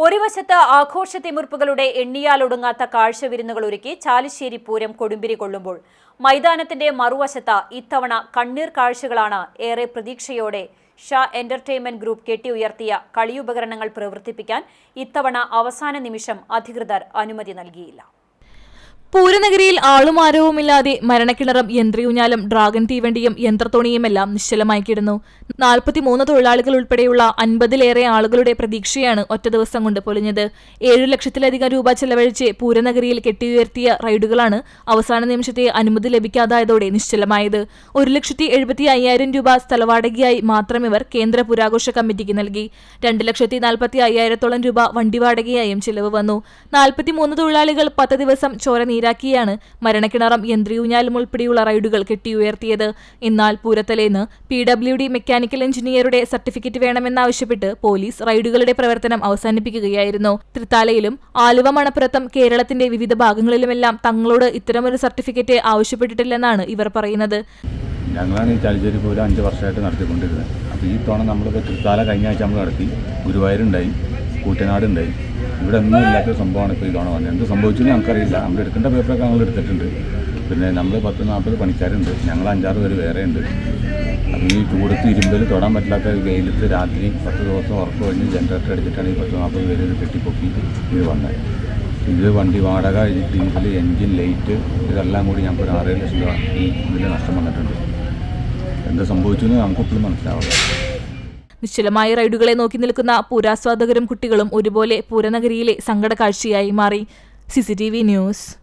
ഒരു വശത്ത് ആഘോഷ ആഘോഷത്തിമിർപ്പുകളുടെ എണ്ണിയാലൊടുങ്ങാത്ത കാഴ്ചവിരുന്നുകൾ ഒരുക്കി ചാലിശ്ശേരി പൂരം കൊടുമ്പിരി കൊള്ളുമ്പോൾ മൈതാനത്തിന്റെ മറുവശത്ത് ഇത്തവണ കണ്ണീർ കാഴ്ചകളാണ് ഏറെ പ്രതീക്ഷയോടെ ഷാ എന്റർടൈൻമെന്റ് ഗ്രൂപ്പ് കെട്ടി ഉയർത്തിയ കളിയുപകരണങ്ങൾ പ്രവർത്തിപ്പിക്കാൻ ഇത്തവണ അവസാന നിമിഷം അധികൃതർ അനുമതി നൽകിയില്ല പൂരനഗരിയിൽ ആളുമാരവുമില്ലാതെ മരണക്കിണറും യന്ത്രയൂഞ്ഞാലും ഡ്രാഗൺ തീവണ്ടിയും യന്ത്രത്തോണിയുമെല്ലാം നിശ്ചലമായി കിടന്നു. നാൽപ്പത്തിമൂന്ന് തൊഴിലാളികൾ ഉൾപ്പെടെയുള്ള അൻപതിലേറെ ആളുകളുടെ പ്രതീക്ഷയാണ് ഒറ്റ ദിവസം കൊണ്ട് പൊളിഞ്ഞത് ഏഴു ലക്ഷത്തിലധികം രൂപ ചെലവഴിച്ച് പൂരനഗരിയിൽ കെട്ടിയുയർത്തിയ റൈഡുകളാണ് അവസാന നിമിഷത്തെ അനുമതി ലഭിക്കാതായതോടെ നിശ്ചലമായത്. ഒരു ലക്ഷത്തി എഴുപത്തി അയ്യായിരം രൂപ സ്ഥലവാടകയായി മാത്രം ഇവർ കേന്ദ്ര പുരാഘോഷ കമ്മിറ്റിക്ക് നൽകി. രണ്ട് ലക്ഷത്തി നാൽപ്പത്തി അയ്യായിരത്തോളം രൂപ വണ്ടി വാടകയായും ചിലവ് വന്നു. നാൽപ്പത്തിമൂന്ന് തൊഴിലാളികൾ പത്ത് ദിവസം ചോര നീരാക്കിയാണ് മരണക്കിണറം യന്ത്രിയൂഞ്ഞാലും ഉൾപ്പെടെയുള്ള റൈഡുകൾ കെട്ടിയുയർത്തിയത്. എന്നാൽ പൂരത്തലേന്ന് പി ഡബ്ല്യു ഡി മെക്കാനിക്കൽ എഞ്ചിനീയറുടെ സർട്ടിഫിക്കറ്റ് വേണമെന്നാവശ്യപ്പെട്ട് പോലീസ് റൈഡുകളുടെ പ്രവർത്തനം അവസാനിപ്പിക്കുകയായിരുന്നു. തൃത്താലയിലും ആലുവ മണപ്പുറത്തും കേരളത്തിന്റെ വിവിധ ഭാഗങ്ങളിലുമെല്ലാം തങ്ങളോട് ഇത്തരമൊരു സർട്ടിഫിക്കറ്റ് ആവശ്യപ്പെട്ടിട്ടില്ലെന്നാണ് ഇവർ പറയുന്നത്. ഞങ്ങളാണ് ഈ ചാലിശ്ശേരി പൂരം അഞ്ച് വർഷമായിട്ട് നടത്തിക്കൊണ്ടിരുന്നത്. അപ്പോൾ ഈ തവണ നമ്മളിപ്പോൾ തൃത്താല കഴിഞ്ഞ ആഴ്ച നമ്മൾ നടത്തി. ഗുരുവായൂരുണ്ടായി കൂട്ടനാടുണ്ടായി ഇവിടെ ഒന്നും ഇല്ലാത്ത സംഭവമാണ് ഇപ്പോൾ ഈ തവണ വന്നത്. എന്ത് സംഭവിച്ചു ഞങ്ങൾക്കറിയില്ല. നമ്മൾ എടുക്കേണ്ട പേപ്പറൊക്കെ നമ്മൾ എടുത്തിട്ടുണ്ട്. പിന്നെ നമ്മൾ പത്ത് നാൽപ്പത് പണിക്കാരുണ്ട്. ഞങ്ങൾ അഞ്ചാറ് പേര് വേറെ ഉണ്ട് അപ്പം ഈ ചൂടത്ത് ഇരുമ്പിൽ തൊടാൻ പറ്റാത്ത വെയിലത്ത് രാത്രി പത്ത് ദിവസം ഉറപ്പ് കഴിഞ്ഞ് ജനറേറ്റർ അടിച്ചിട്ടാണ് ഈ പത്ത് നാൽപ്പത് പേര് ഇത് കെട്ടിപ്പൊക്കി ഇത് വന്നത്. ഇത് വണ്ടി വാടക ഡീസൽ എൻജിൻ ലൈറ്റ് ഇതെല്ലാം കൂടി ഞങ്ങൾക്ക് ഒരു ആറേഴ് ലക്ഷം രൂപ ഈ ഇതിൽ നഷ്ടം വന്നിട്ടുണ്ട്. എന്ത് സംഭവിച്ചു എന്ന് നമുക്കിപ്പോഴും മനസ്സിലാവില്ല. നിശ്ചലമായ റൈഡുകളെ നോക്കി നിൽക്കുന്ന പൂരാസ്വാദകരും കുട്ടികളും ഒരുപോലെ പൂരനഗരിയിലെ സങ്കട കാഴ്ചയായി മാറി. CCTV news.